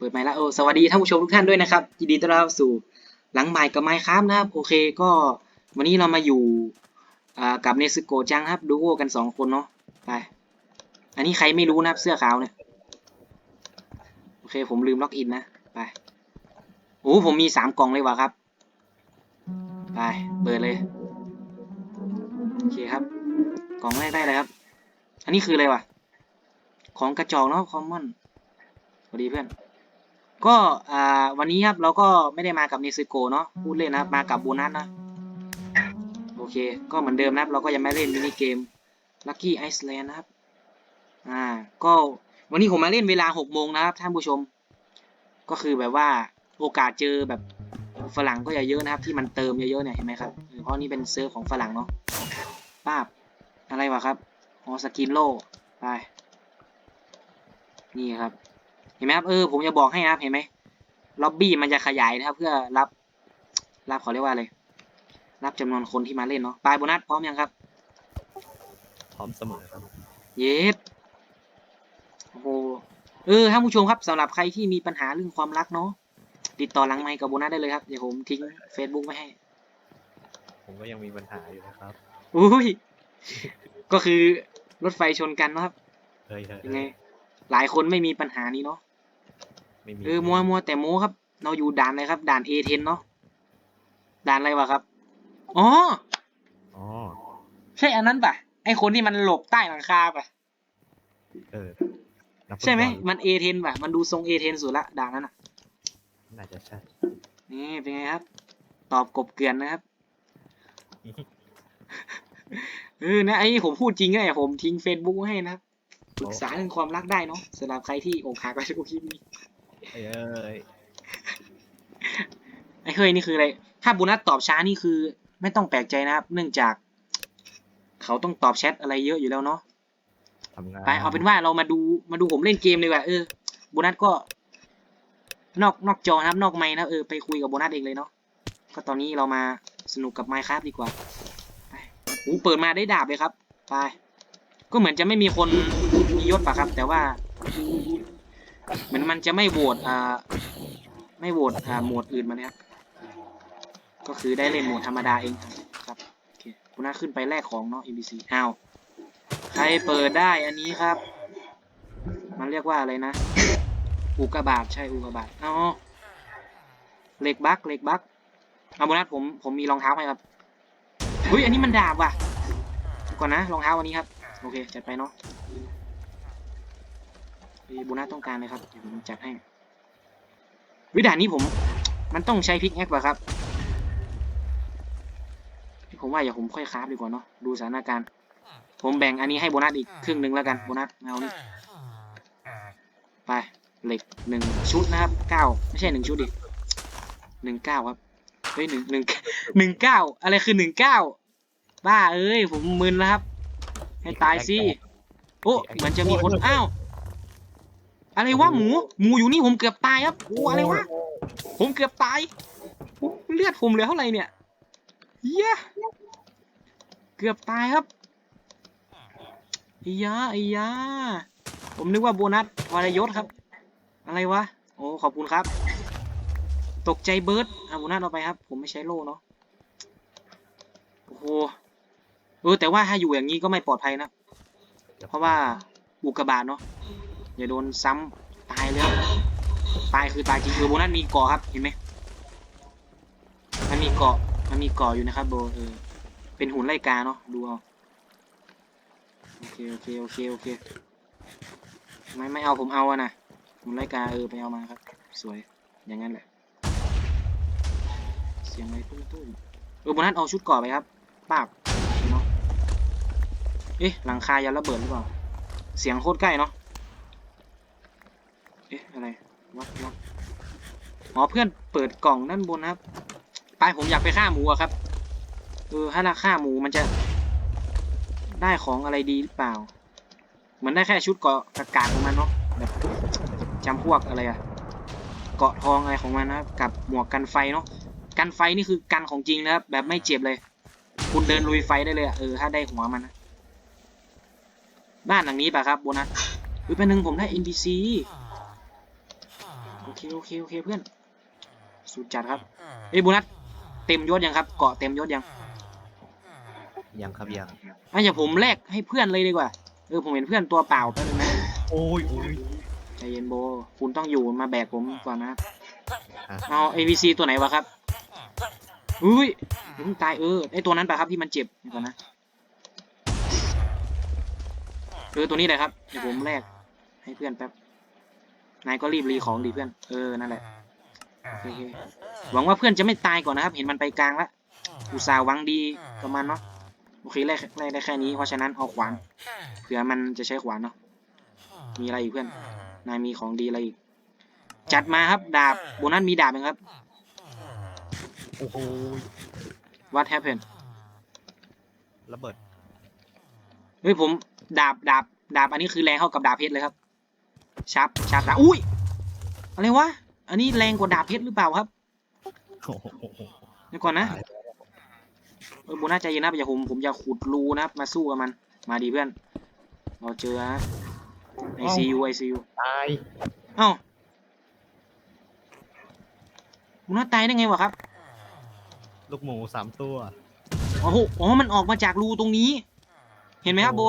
เปิดไมค์แล้วโอ้สวัสดีท่านผู้ชมทุกท่านด้วยนะครับยินดีต้อนรับสู่หลังใหม่กับไมค์ครับนะครับโอเคก็วันนี้เรามาอยู่กับเนซึโกจังครับดูโอกันสองคนเนาะไปอันนี้ใครไม่รู้นะครับเสื้อขาวเนี่ยโอเคผมลืมล็อกอินนะไปโอ้ผมมีสามกล่องเลยว่ะครับไปเปิดเลยโอเคครับ กล่องแรกได้เลยครับ อันนี้คืออะไรวะของกระจอกเนาะคอมมอนสวัสดีเพื่อน ก็อ่าวันนี้ครับเราก็ไม่ได้มากับเนซึโกเนาะพูดเล่นนะครับมากับโบนัสนะ โอเค ก็เหมือนเดิมนะครับ เราก็ยังไม่เล่นมินิเกม Lucky Iceland นะครับ อ่า ก็วันนี้ผมมาเล่นเวลาหกโมงนะครับท่านผู้ชม ก็คือแบบว่าโอกาสเจอแบบฝรั่งก็อย่าเยอะนะครับที่มันเติมเยอะๆเนี่ยเห็นไหมครับ เพราะนี่เป็นเซิร์ฟของฝรั่งเนาะป้าบอะไรวะครับอ๋อสกินโลไปนี่ครับ ห็นไหมครับเออผมจะบอกให้นะครับเห็นไหมล็อบบี้มันจะขยายนะครับ เพื่อรับ รับเขาเรียกว่าอะไรรับจำนวนคนที่มาเล่นเนาะปลายโบนัสพร้อมยังครับ พร้อมเสมอครับเย็ดโอ้โหเออท่านผู้ชมครับสำหรับใครที่มีปัญหาเรื่องความรักเนาะติดต่อหลังไมค์กับโบนัสได้เลยครับเดี๋ยวผมทิ้ง Facebook ไว้ให้ ผมก็ยังมีปัญหาอยู่นะครับอุ้ยก็คือรถไฟชนกันเนอะครับเฮ้ยเฮ้ยยังไงหลายคนไม่มีปัญหานี้เนาะ ไม่มีเออมัวมัวแต่โมครับ เราอยู่ด่านอะไรครับ ด่าน A10 เนาะด่านอะไรวะครับอ๋ออ๋อใช่อันนั้นปะไอคนที่มันหลบใต้หลังคาปะเออนักฟุตบอลใช่ไหมมัน A10 ปะมันดูทรง A10 สุดละด่านนั้นอะ น่าจะใช่ นี่เป็นไงครับ ตอบกบเกลือนนะครับเออนะไอ้นี่ผมพูดจริงนะผมทิ้ง Facebook ไว้ให้นะครับปรึกษาเรื่องความรักได้เนาะสำหรับใครที่อกหักไปทุกคลิปนี้ เอ้ยเอ้ยไอ้เฮ้ยนี่คืออะไร ถ้าโบนัสตอบช้านี่คือ ไม่ต้องแปลกใจนะครับ เนื่องจาก เขาต้องตอบแชทอะไรเยอะอยู่แล้วเนาะทำงานไปเอาเป็นว่าเรามาดูมาดูผมเล่นเกมดีกว่าเออโบนัสก็ นอกนอกจอนะครับ นอกไมค์นะเออไปคุยกับโบนัสเองเลยเนาะก็ตอนนี้เรามาสนุกกับไมค์ครับดีกว่าไปโอ้เปิดมาได้ดาบเลยครับไปก็เหมือนจะไม่มีคนมียศปะครับ แต่ว่า เหมือนมันจะไม่โหวตอ่าไม่โหวตอ่าโหมดอื่นมานะครับก็คือได้เล่นโหมดธรรมดาเองครับโอเคโบนัสขึ้นไปแลกของเนาะ NPC อ้าวใครเปิดได้อันนี้ครับ มันเรียกว่าอะไรนะอุกกาบาตใช่อุกกาบาตอ๋อเหล็กบักเหล็กบักเอาโบนัสผมผมมีรองเท้าให้ครับเฮ้ยอันนี้มันดาบว่ะก่อนนะรองเท้าอันนี้ครับ โอเคจัดไปเนาะ เฮ้ยโบนัสต้องการเลยครับเดี๋ยวผมจัดให้วิด่านนี้ผม มันต้องใช้พิกแอคป่ะครับผมว่าอย่าผมค่อยคราฟดีกว่าเนาะดูสถานการณ์ ผมแบ่งอันนี้ให้โบนัสอีกครึ่งหนึ่งแล้วกันโบนัสเอานี่ไปเหล็กหนึ่งชุดนะครับเก้าไม่ใช่หนึ่งชุดดิหนึ่งเก้าครับเฮ้ยหนึ่งหนึ่งหนึ่งเก้าอะไรคือหนึ่งเก้าบ้าเอ้ยผมมึนแล้วครับ ให้ตายสิโอ้เหมือนจะมีคนอ้าว อะไรวะหมู หมูอยู่นี่ผมเกือบตายครับโอ้อะไรวะ ผมเกือบตายโอ้เลือดผมเหลือเท่าไหร่เนี่ยเหี้ยเกือบตายครับไอ้ยาไอ้ยาผมนึกว่าโบนัสวรยศครับ อะไรวะ โอ้ ขอบคุณครับ ตกใจเบิร์ดอะโบนัสเอาไปครับ ผมไม่ใช้โล่เนาะ โอ้โห เออ แต่ว่าถ้าอยู่อย่างนี้ก็ไม่ปลอดภัยนะ เพราะว่าอุกกาบาตเนาะ อย่าโดนซ้ำตายเลยตายคือตายจริงคือโบนัสมีเกาะครับเห็นไหมมันมีเกาะมันมีเกาะอยู่นะครับโบเออเป็นหุ่นไล่กาเนาะดูเอาโอเคโอเคโอเคโอเคไม่ไม่เอาผมเอาอะนะผมไล่กาเออไปเอามาครับ สวยอย่างนั้นแหละ เสียงอะไรตุ้มตุ้มเออโบนัสเอาชุดเก่อไปครับปากเนาะเอ๊ะหลังคายันระเบิดหรือเปล่าเสียงโคตรใกล้เนาะ เอ๊ะอะไรวัดวัดอ๋อเพื่อนเปิดกล่องด้านบนนะครับ ไปผมอยากไปฆ่าหมูอะครับเออถ้าเราฆ่าหมูมันจะได้ของอะไรดีหรือเปล่าเหมือนได้แค่ชุดเกาะกากาของมันเนาะแบบจำพวกอะไรอะเกาะทองอะไรของมันนะครับกับหมวกกันไฟเนาะกันไฟนี่คือกันของจริงนะครับแบบไม่เจ็บเลย คุณเดินลุยไฟได้เลยอะเออถ้าได้หัวมันนะบ้านหลังนี้ป่ะครับโบนัสอุ้ยเป็นหนึ่งผมได้ NPC โอ เคเคโอเคโอเคเพื่อน สุดจัดครับเอ้ยโบนัสเต็มยศยังครับ เกาะเต็มยศยังยังครับยังอะอย่าผมแลกให้เพื่อนเลยดีกว่า เออผมเห็นเพื่อนตัวเปล่าแป๊บนึงนะโอ้ยโอ้ยใจเย็นโบ คุณต้องอยู่มาแบกผมก่อนนะอะเอา AVC ตัวไหนวะครับ อุ้ยเดี๋ยวเพิ่งตายเออไอตัวนั้นปะครับที่มันเจ็บเดี๋ยวก่อนนะเออตัวนี้เลยครับ เดี๋ยวผมแลกให้เพื่อนแป๊บ นายก็รีบรีของดีเพื่อน เออ นั่นแหละโอเคหวังว่าเพื่อนจะไม่ตายก่อนนะครับ เห็นมันไปกลางแล้วอุตส่าห์หวังดีกับมันเนาะ โอเคแลกแลกได้แค่นี้ เพราะฉะนั้นเอาขวาน เผื่อมันจะใช้ขวานเนาะ มีอะไรอีกเพื่อน นายมีของดีอะไรอีก จัดมาครับดาบ โบนัสมีดาบไหมครับ โอ้โห What happened ระเบิด เฮ้ยผม ดาบดาบดาบอันนี้คือแรงเท่ากับดาบเพชรเลยครับ ชับชับดาบอุ้ย อะไรวะ อันนี้แรงกว่าดาบเพชรหรือเปล่าครับโอ้โหเดี๋ยวก่อนนะ เออโบนัสใจเย็นนะอย่าผมผมจะขุดรูนะครับ มาสู้กับมัน มาดีเพื่อน เราเจอนะไอซียูไอซียูตาย เอ้าโบนัสตายได้ไงวะครับ ลูกหมูสามตัว โอ้โห อ๋อ มันออกมาจากรูตรงนี้ เห็นไหมครับโบ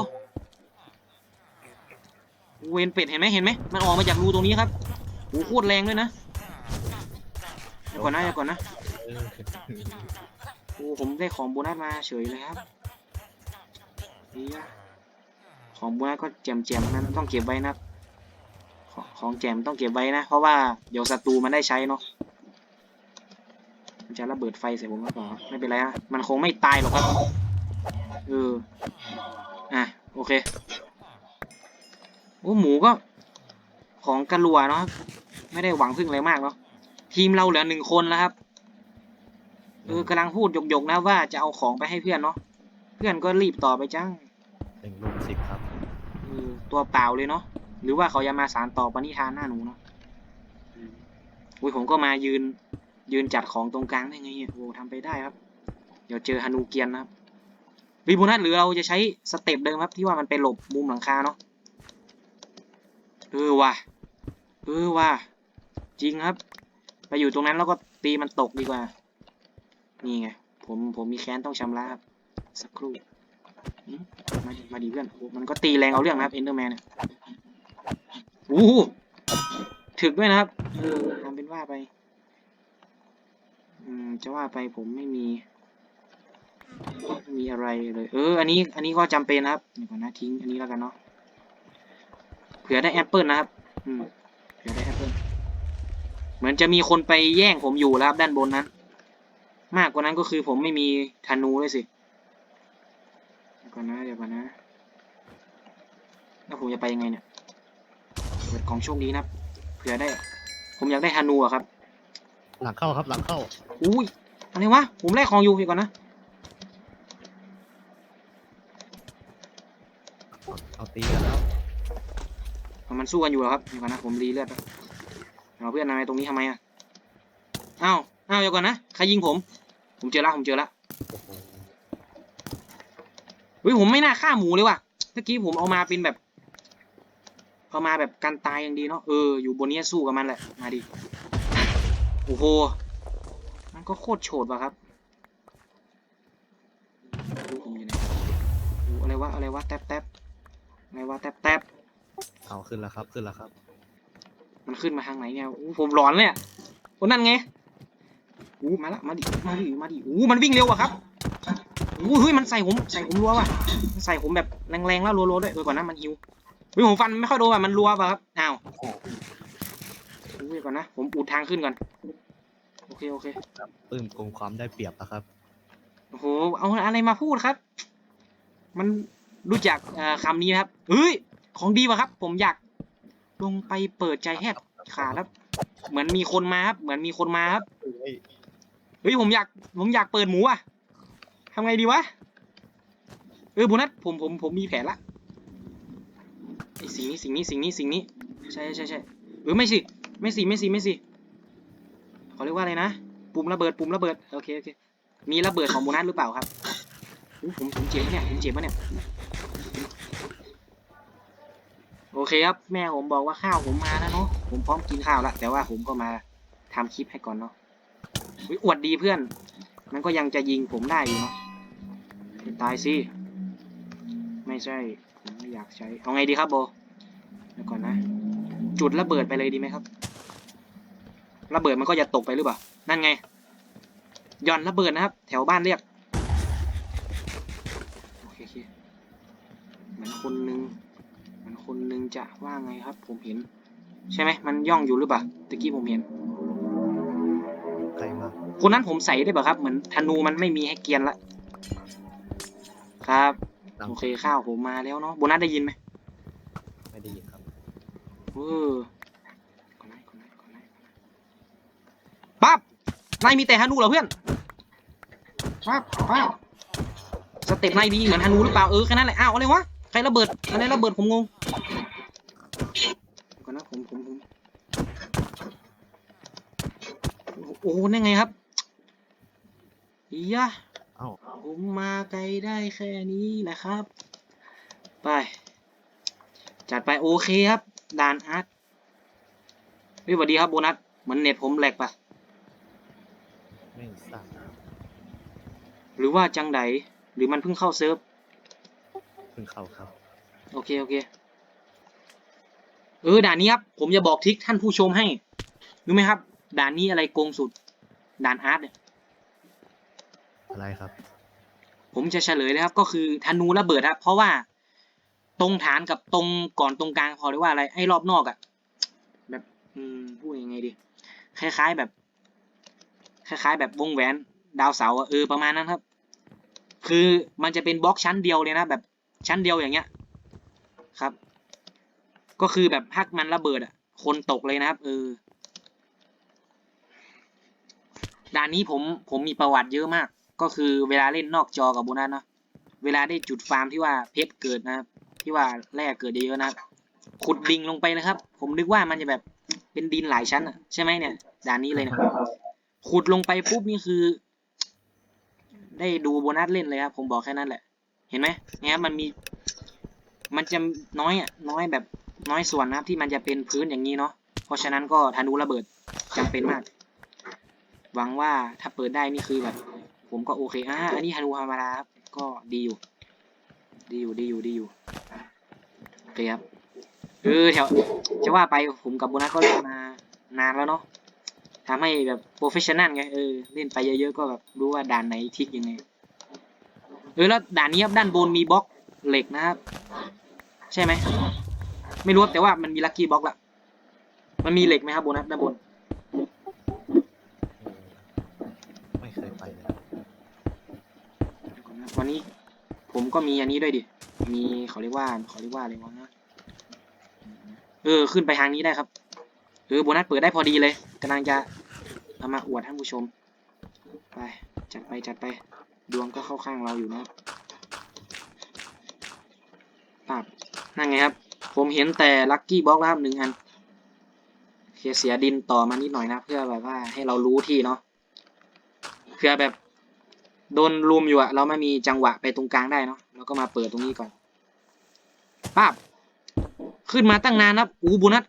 เวนเป็ดเห็นไหมเห็นไหมมันออกมาจากรูตรงนี้ครับโอ้โหโคตรแรงด้วยนะเดี๋ยวก่อนนะเดี๋ยวก่อนนะโอ้ผมได้ของโบนัสมาเฉยเลยครับนี่อะของโบนัสก็แจมๆนั้นต้องเก็บไว้นะของของแจมต้องเก็บไว้นะ เพราะว่าเดี๋ยวศัตรูมันได้ใช้เนาะมันจะระเบิดไฟใส่ผมหรือเปล่าไม่เป็นไรอะมันคงไม่ตายหรอกครับเอออะโอเค โอ้หมูก็ของกระลัวเนาะไม่ได้หวังพึ่งอะไรมากเนาะทีมเราเหลือหนึ่งคนแล้วครับเออกำลังพูดหยกๆนะว่าจะเอาของไปให้เพื่อนเนาะเพื่อนก็รีบต่อไปจังหนึ่งลูกสิบครับเออตัวเปล่าเลยเนาะหรือว่าเขาจะมาสารต่อปณิธานหน้าหนูเนาะอืมอุ้ยผมก็มายืนยืนจัดของตรงกลางได้ไงเนี่ยโอ้ทำไปได้ครับ เดี๋ยวเจอฮานูเกียนนะครับวิบูนัทหรือเราจะใช้สเต็ปเดิมครับที่ว่ามันไปหลบมุมหลังคาเนาะ เออว่ะเออว่ะจริงครับ ไปอยู่ตรงนั้นแล้วก็ตีมันตกดีกว่า นี่ไง ผมผมมีแค้นต้องชำระครับ สักครู่มาดิมาดิเพื่อนมันก็ตีแรงเอาเรื่องนะครับเอนเดอร์แมนเนี่ยโอ้โหถึกด้วยนะครับเออทำเป็นว่าไป อืม จะว่าไปผมไม่มีไม่มีอะไรเลย เออ อันนี้ อันนี้ก็จำเป็นนะครับเดี๋ยวก่อนนะทิ้ง อันนี้แล้วกันเนาะ ผื่อได้แอปเปิลนะครับ อืมเผื่อได้แอปเปิลเหมือนจะมีคนไปแย่งผมอยู่แล้วครับด้านบนนั้น มากกว่านั้นก็คือผมไม่มีธนูด้วยสิเดี๋ยวก่อนนะเดี๋ยวก่อนนะ แล้วผมจะไปยังไงเนี่ยเปิดกล่องโชคดีนะครับเผื่อได้ ผมอยากได้ธนูอะครับ หลังเข้าครับ หลังเข้า อุ้ยอะไรวะ ผมแลกของอยู่เดี๋ยวก่อนนะ เอาตีกันแล้วเอา มันสู้กันอยู่เหรอครับเดี๋ยวก่อนนะผมรีเลือดเอาเพื่อนนายตรงนี้ทำไมอะอ้าวอ้าวเดี๋ยวก่อนนะใครยิงผม ผมเจอละผมเจอละโอ้โหเฮ้ยผมไม่น่าฆ่าหมูเลยว่ะเมื่อกี้ผมเอามาเป็นแบบเอามาแบบกันตายอย่างดีเนาะเอออยู่บนนี้สู้กับมันแหละมาดิโอ้โหมันก็โคตรโฉดว่ะครับดูผมอยู่ไหนอะไรวะอะไรวะแท็บแท็บอะไรวะแท็บแท็บ เอาขึ้นแล้วครับขึ้นแล้วครับ มันขึ้นมาทางไหนเนี่ยอู้ผมหลอนเลยอะโอ้นั่นไงอู้มาละมาดิมาดิมาดิอู้มันวิ่งเร็วอะครับอู้เฮ้ยมันใส่ผมใส่ผมรัวว่ะมันใส่ผมแบบแรงๆแล้วรัวๆด้วยเออก่อนนะมันฮิวเฮ้ยผมฟันไม่ค่อยโดนว่ะมันรัวป่ะครับอ้าวอู้เดี๋ยวก่อนนะผมอุดทางขึ้นก่อนโอเคโอเคปื้มโกงความได้เปรียบนะครับโอ้โหเอาอะไรมาพูดครับ มันรู้จักเอ่อคำนี้นะครับเฮ้ย ของดีว่ะครับ ผมอยากลงไปเปิดใจแฮบขาดครับ เหมือนมีคนมาครับ เหมือนมีคนมาครับเฮ้ยผมอยาก ผมอยากเปิดหมูอะทำไงดีวะ เออโบนัสผมผมผมมีแผนละไอสิ่งนี้สิ่งนี้สิ่งนี้สิ่งนี้ ใช่ใช่ใช่เออไม่สิไม่สิไม่สิไม่สิเขาเรียกว่าอะไรนะปุ่มระเบิดปุ่มระเบิดโอเคโอเคมีระเบิดของโบนัสหรือเปล่าครับผมผมเจ็บปะเนี่ยผมเจ็บปะเนี่ย โอเคครับ แม่ผมบอกว่าข้าวผมมาแล้วเนาะผมพร้อมกินข้าวละแต่ว่าผมก็มาทำคลิปให้ก่อนเนาะอวดดีเพื่อน มันก็ยังจะยิงผมได้อยู่เนาะตายสิไม่ใช่ผมไม่อยากใช้เอาไงดีครับโบเดี๋ยวก่อนนะ จุดระเบิดไปเลยดีไหมครับระเบิดมันก็จะตกไปหรือเปล่านั่นไงย่อนระเบิดนะครับ แถวบ้านเรียกโอเคโอเคเหมือนคนนึง เหมือนคนนึงจะว่าไงครับ ผมเห็น ใช่ไหมมันย่องอยู่หรือเปล่าตะกี้ผมเห็น ใครมาคนนั้นผมใส่ได้ป่ะครับ เหมือนธนูมันไม่มีให้เกรียนละ ครับหลังโอเคข้าวผมมาแล้วเนาะโบนัสได้ยินไหมไม่ได้ยินครับเออก่อนไหนก่อนไหนก่อนไหนปั๊บนายมีแต่ธนูเหรอเพื่อนปั๊บปั๊บสเต็ปนายดีเหมือนธนูหรือเปล่าเออแค่นั้นแหละอ้าวอะไรวะ ใครระเบิดอะไรระเบิดผมงงก่อนนะผมผมผมโอ้โหนั่นไงครับอียะเอ้าผมมาไกลได้แค่นี้แหละครับ ไป จัดไปโอเคครับด่านอาร์ตเฮ้ยสวัสดีครับโบนัสเหมือนเน็ตผมแหลกปะไม่ทราบหรือว่าจังไดหรือมันเพิ่งเข้าเซิร์ฟ เพิ่งเข้าครับ โอเคโอเค เออด่านนี้ครับผมจะบอกทริคท่านผู้ชมให้รู้ไหมครับ ด่านนี้อะไรโกงสุด ด่านอาร์ตเนี่ยอะไรครับ ผมจะเฉลยเลยครับ ก็คือธนูระเบิดครับ เพราะว่าตรงฐานกับตรงก่อนตรงกลางพอเรียกว่าอะไรไอ้รอบนอกอะแบบ อืมพูดยังไงดี คล้ายๆแบบ คล้าย ๆ แบบวงแหวนดาวเสาร์อะเออประมาณนั้นครับ คือมันจะเป็นบล็อกชั้นเดียวเลยนะแบบ ชั้นเดียวอย่างเงี้ยครับ ก็คือแบบฮักมันระเบิดอะ คนตกเลยนะครับเออด่านนี้ผมผมมีประวัติเยอะมาก ก็คือเวลาเล่นนอกจอกับโบนัสเนาะเวลาได้จุดฟาร์มที่ว่าเพชรเกิดนะครับ ที่ว่าแร่เกิดเยอะๆนะครับขุดดิ่งลงไปนะครับ ผมนึกว่ามันจะแบบเป็นดินหลายชั้นอะใช่ไหมเนี่ยด่านนี้เลยเนี่ยขุดลงไปปุ๊บนี่คือ ได้ดูโบนัสเล่นเลยครับผมบอกแค่นั้นแหละ เห็นไหมเนี่ยมันมี มันจะน้อยอะน้อยแบบน้อยส่วนนะครับที่มันจะเป็นพื้นอย่างนี้เนาะเพราะฉะนั้นก็ธนูระเบิดจำเป็นมาก หวังว่าถ้าเปิดได้นี่คือแบบ ผมก็โอเคอ่าอันนี้ธนูธรรมดาครับก็ดีอยู่ ดีอยู่ดีอยู่ดีอยู่โอเคครับเออแถวจะว่าไปผมกับโบนัสก็เล่นมานานแล้วเนาะทำให้แบบโปรเฟชชั่นแนลไงเออเล่นไปเยอะๆก็แบบรู้ว่าด่านไหนทิกยังไง เออแล้วด่านนี้ครับด้านบนมีบล็อกเหล็กนะครับ ใช่ไหมไม่รู้ครับแต่ว่ามันมีลัคกี้บล็อกละมันมีเหล็กไหมครับโบนัสด้านบนเออไม่เคยไปเลยก่อนนะวันนี้ ผมก็มีอันนี้ด้วยดิ มีเขาเรียกว่าเขาเรียกว่าอะไรวะนะเออ ขึ้นไปทางนี้ได้ครับเออโบนัสเปิดได้พอดีเลยกำลังจะเอามาอวดท่านผู้ชม ไป จัดไปจัดไป ดวงก็เข้าข้างเราอยู่นะปับนั่นไงครับ ผมเห็นแต่ลัคกี้บล็อกแล้วครับหนึ่งอันเคเสียดินต่อมานิดหน่อยนะ เพื่อแบบว่าให้เรารู้ที่เนาะเพื่อแบบโดนรุมอยู่อะเราไม่มีจังหวะไปตรงกลางได้เนาะเราก็มาเปิดตรงนี้ก่อนป้าบขึ้นมาตั้งนานครับอูโบนัส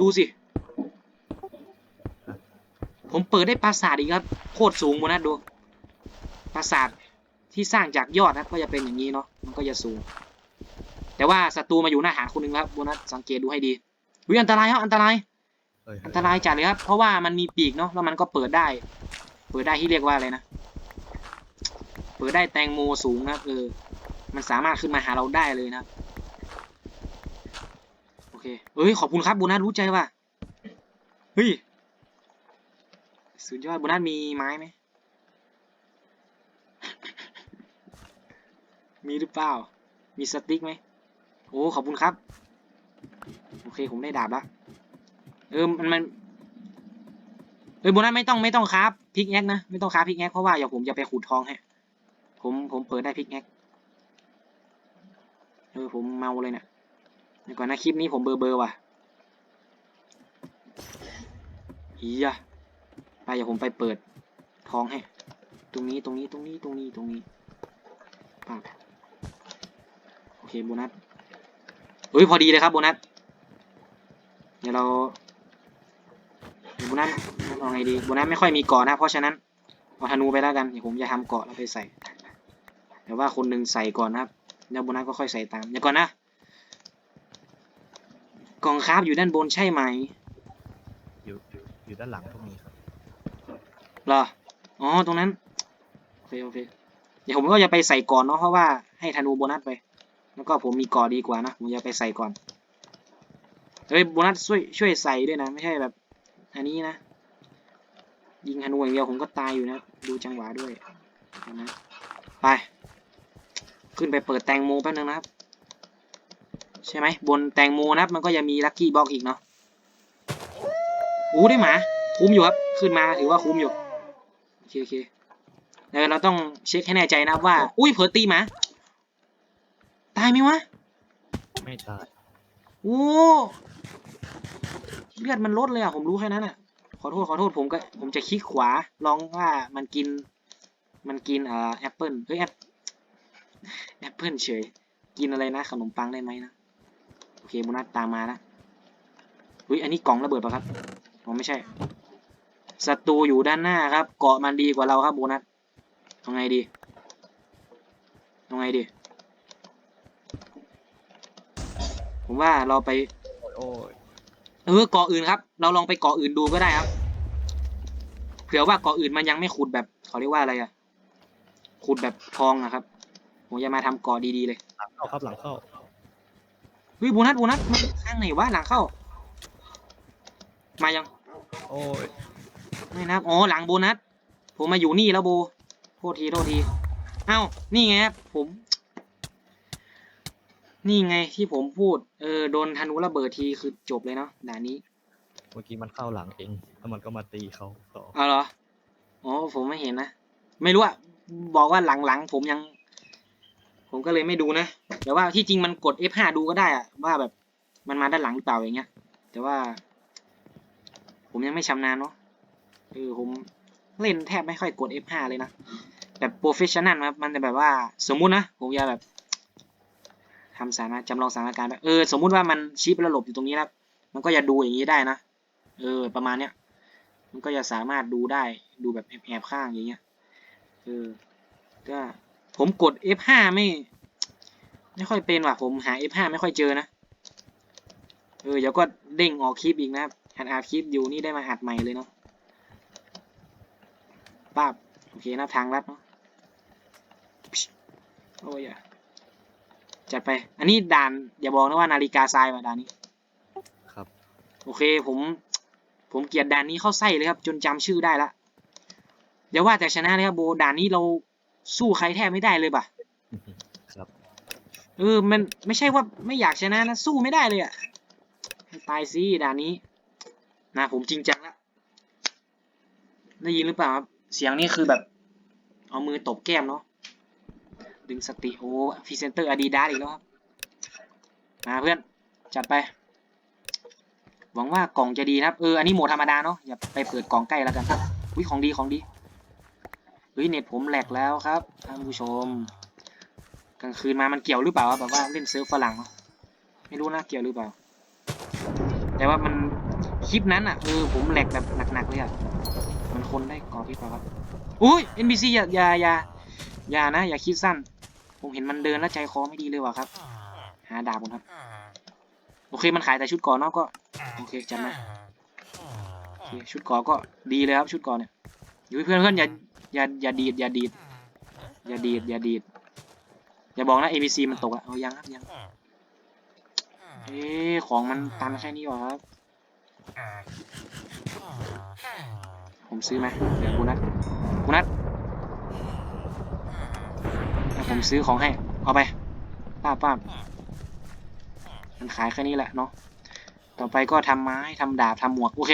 ดูสิ ผมเปิดได้ปราสาทอีกครับ โคตรสูงโบนัสดู ปราสาทที่สร้างจากยอดนะก็จะเป็นอย่างนี้เนาะมันก็จะสูง แต่ว่าศัตรูมาอยู่หน้าฐานคนหนึ่งครับโบนัสสังเกตดูให้ดีวิอันตรายครับอันตรายเอ้ยอันตรายจัดเลยครับเพราะว่ามันมีปีกเนาะแล้วมันก็เปิดได้ เปิดได้ที่เรียกว่าอะไรนะเปิดได้แตงโมสูงนะครับเออมันสามารถขึ้นมาหาเราได้เลยนะครับโอเคเอ้ยขอบคุณครับโบนัสรู้ใจว่ะเฮ้ยสุดยอดโบนัสมีไม้ไหม มีหรือเปล่า มีสติ๊กไหมโอ้ขอบคุณครับ โอเคผมได้ดาบละเออมันมันเออโบนัสไม่ต้องไม่ต้องครับพิกแอคนะไม่ต้องครับพิกแอคเพราะว่าเดี๋ยวผมจะไปขุดทองให้ผมผมเปิดได้พิกแอคเออผมเมาเลยเนี่ยเดี๋ยวก่อนนะคลิปนี้ผมเบอร์เบอร์ว่ะอียะไปเดี๋ยวผมไปเปิดทองให้ตรงนี้ตรงนี้ตรงนี้ตรงนี้ตรงนี้ปั๊บ โอเคโบนัสเฮ้ยพอดีเลยครับโบนัสดี๋ยวเราเดี๋ยวโบนัสเอาไงดีโบนัสไม่ค่อยมีเกาะนะ เพราะฉะนั้นเอาธนูไปแล้วกันเดี๋ยวผมจะทำเกาะแล้วไปใส่เดี๋ยวว่าคนหนึ่งใส่ก่อนนะครับแล้วโบนัสก็ค่อยใส่ตามเดี๋ยวก่อนนะกล่องคราฟอยู่ด้านบนใช่ไหมอยู่อยู่อยู่ด้านหลังพวกนี้ครับเหรออ๋อตรงนั้นโอเคโอเคเดี๋ยวผมก็จะไปใส่ก่อนเนาะเพราะว่าให้ธนูโบนัสไป แล้วก็ผมมีกาะดีกว่านะ ผมจะไปใส่ก่อน เฮ้ยโบนัสช่วยช่วยใส่ด้วยนะ ไม่ใช่แบบ อันนี้นะ ยิงธนูอย่างเดียวผมก็ตายอยู่นะ ดูจังหวะด้วยนะไป ขึ้นไปเปิดแตงโมแป๊บนึงนะครับ ใช่ไหมบนแตงโมนะครับ มันก็จะมีลัคกี้บ็อกอีกเนาะอู้ได้หมา คุ้มอยู่ครับ ขึ้นมาถือว่าคุ้มอยู่ โอเคโอเคเดี๋ยวเราต้องเช็คให้แน่ใจนะครับว่า อุ้ยเผลอตีหมา ตายไหมวะ ไม่ตายโอ้เลือดมันลดเลยอะ ผมรู้แค่นั้นอะ ขอโทษขอโทษผมก็ ผมจะคลิกขวา ลองว่ามันกิน มันกินเอ่อแอปเปิลเฮ้ยแอปแอปเปิลเฉย กินอะไรนะ ขนมปังได้ไหมนะ โอเคโบนัสตามมานะเฮ้ยอันนี้กล่องระเบิดป่ะครับอ๋อไม่ใช่ศัตรูอยู่ด้านหน้าครับ เกาะมันดีกว่าเราครับโบนัสเอาไงดีเอาไงดี ผมว่าเราไปโอ้ยโอ้ยเออเกาะอื่นครับ เราลองไปเกาะอื่นดูก็ได้ครับ เผื่อว่าเกาะอื่นมันยังไม่ขุดแบบเขาเรียกว่าอะไรอะขุดแบบทองนะครับผมจะมาทำเกาะดีๆเลยหลังเข้าครับหลังเข้าเฮ้ยโบนัสโบนัสมันข้างไหนวะหลังเข้า มายัง โอ้ยไม่นับอ๋อหลังโบนัสผมมาอยู่นี่แล้วโบโทษทีโทษทีเอ้านี่ไงครับผม นี่ไงที่ผมพูด เออโดนธนูระเบิดทีคือจบเลยเนาะด่านนี้เมื่อกี้มันเข้าหลังเองแล้วมันก็มาตีเขาต่อเอาเหรออ๋อผมไม่เห็นนะไม่รู้อะบอกว่าหลังๆผมยัง ผมก็เลยไม่ดูนะแต่ว่าที่จริงมันกด F5 ดูก็ได้อะว่าแบบมันมาด้านหลังหรือเปล่าอย่างเงี้ย แต่ว่า ผมยังไม่ชำนาญเนาะเออผมเล่นแทบไม่ค่อยกด F5 เลยนะแบบโปรเฟชชั่น a ลครับมันจะแบบว่า สมมุตินะผมจะแบบ ทำสถานะจำลองสถานการณ์แบบเออสมมุติว่ามันชิปแล้วหลบอยู่ตรงนี้นะมันก็จะดูอย่างนี้ได้นะเออประมาณเนี้ยมันก็จะสามารถดูได้ดูแบบแอบๆข้างอย่างเงี้ยเออก็ผมกด F5 ไม่ไม่ค่อยเป็นว่ะผมหา F5 ไม่ค่อยเจอนะเออเดี๋ยวก็เด้งออกคลิปอีกนะครับหัดอัดคลิปอยู่นี่ได้มาอัดใหม่เลยเนาะป้าบโอเคนะทางลัดเนาะโอ้ย จัดไป อันนี้ด่านอย่าบอกนะว่านาฬิกาทรายว่ะด่านนี้ ครับ โอเคผม ผมเกลียดด่านนี้เข้าไส้เลยครับ จนจำชื่อได้ละเดี๋ยวว่าแต่ชนะเลยครับโบด่านนี้เราสู้ใครแทบไม่ได้เลยป่ะครับเออมันไม่ใช่ว่าไม่อยากชนะนะสู้ไม่ได้เลยอะให้ตายสิด่านนี้ นะผมจริงจังละได้ยินหรือเปล่าครับเสียงนี้คือแบบ เอามือตบแก้มเนาะ ดึงสติโอ้พรีเซนเตอร์อาดิดาอีกแล้วครับ มาเพื่อน จัดไป หวังว่ากล่องจะดีนะครับ เออ อันนี้โหมดธรรมดาเนาะ อย่าไปเปิดกล่องใกล้แล้วกันครับอุ้ยของดีของดีเฮ้ยเน็ตผมแหลกแล้วครับท่านผู้ชม กลางคืนมามันเกี่ยวหรือเปล่าแบบว่าเล่นเซิร์ฟฝรั่ง ไม่รู้นะเกี่ยวหรือเปล่า แต่ว่ามันคลิปนั้นอะเออผมแหลกแบบหนักๆเลยอะ มันคนได้ก่อพี่ป่าครับอุ้ย NPC อย่าอย่าอย่าอย่านะ อย่าคิดสั้น ผมเห็นมันเดินแล้วใจคอไม่ดีเลยว่ะครับ หาดาบผมครับ โอเคมันขายแต่ชุดก่อนเนาะก็ โอเคจำนะโอเคชุดก่อก็ดีเลยครับชุดก่อเนี่ย อยู่เพื่อนเพื่อนอย่าอย่าอย่าดีดอย่าดีดอย่าดีดอย่าดีดอย่าบอกนะ ABC มันตกอะเอายังครับยังเอ๊ของมันตันแค่นี้วะครับ ผมซื้อไหมเดี๋ยวกูนัดกูนัด ผมซื้อของให้ เอาไป ป้าบป้าบมันขายแค่นี้แหละเนาะ ต่อไปก็ทำไม้ทำดาบทำหมวก โอเค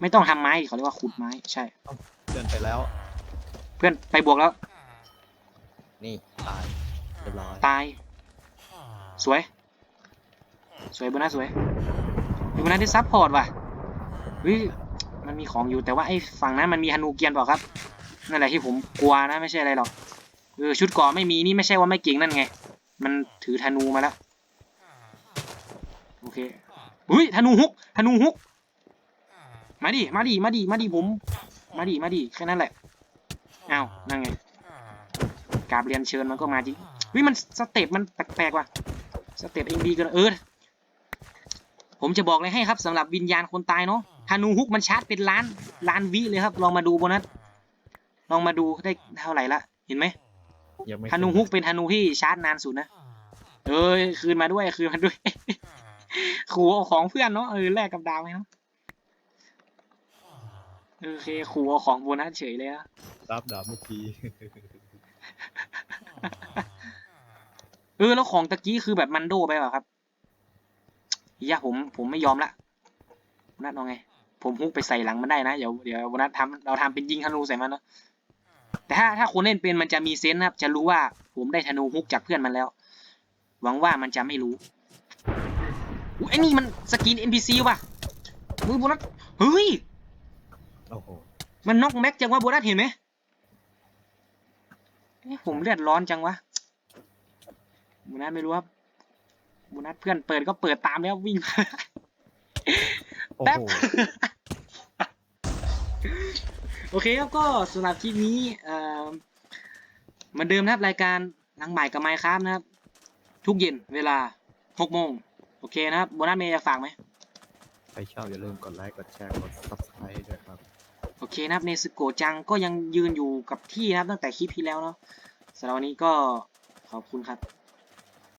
ไม่ต้องทำไม้ดิเขาเรียกว่าขุดไม้ ใช่เดินไปแล้ว เพื่อนไปบวกแล้ว นี่ตายเรียบร้อย ตาย สวย สวยบนหน้าสวยบนหน้าที่ซับพอร์ตว่ะเฮ้ยมันมีของอยู่แต่ว่าไอ้ฝั่งนั้นมันมีฮานูเกียนเปล่าครับ นั่นแหละที่ผมกลัวนะไม่ใช่อะไรหรอก เออชุดก่อไม่มีนี่ไม่ใช่ว่าไม่เก่งนั่นไง มันถือธนูมาแล้ว โอเคเฮ้ยธนูฮุกธนูฮุก มาดิมาดิมาดิมาดิผมมาดิมาดิแค่นั้นแหละอ้าวนั่นไงกาบเรียนเชิญมันก็มาจริงวิมันสเต็ปมันแปลกๆว่ะสเต็ปเองดีกันเออผมจะบอกเลยให้ครับสำหรับวิญญาณคนตายเนาะธนูฮุกมันชาร์จเป็นล้านล้านวิเลยครับ ลองมาดูโบนัสลองมาดูได้เท่าไหร่ละ เห็นไหม ยังไม่ธนูฮุกเป็นธนูที่ชาร์จนานสุดนะ เอ้ยคืนมาด้วยคืนมาด้วยขู่เอาของเพื่อนเนาะเออแลกกับดาวไหมเนาะโอเคขู่เอาของโบนัสเฉยเลยอะรับดาบเมื่อกี้เออแล้วของตะกี้คือแบบมันโดไปเปล่าครับอย่าผมผมไม่ยอมละโบนัสเอาไง ผมฮุกไปใส่หลังมันได้นะ เดี๋ยวเดี๋ยวโบนัสทำเราทำเป็นยิงธนูใส่มันเนาะ แต่ถ้าถ้าคนเล่นเป็นมันจะมีเซนส์นะครับ จะรู้ว่าผมได้ธนูฮุกจากเพื่อนมันแล้ว หวังว่ามันจะไม่รู้อุ๊ยไอ้นี่มันสกิน NPC ว่ะมือโบนัสเฮ้ยโอ้โหมันน็อกแม็กจังวะโบนัสเห็นไหมเอ๊ะผมเลือดร้อนจังวะโบนัสไม่รู้ครับโบนัสเพื่อนเปิดก็เปิดตามแล้ววิ่งโอ้แป๊บ โหโอเคครับก็สำหรับคลิปนี้เอ่อเหมือนเดิมนะครับรายการหนังใหม่กับไมค์ครับนะครับ ทุกเย็นเวลาหกโมงโอเคนะครับโบนัสเมย์จะฝากไหมใครชอบอย่าลืมกดไลค์กดแชร์กด subscribe ด้วยครับ โอเคนะครับเนซึโกะจังก็ยังยืนอยู่กับที่นะครับตั้งแต่คลิปที่แล้วเนาะสำหรับวันนี้ก็ขอบคุณครับ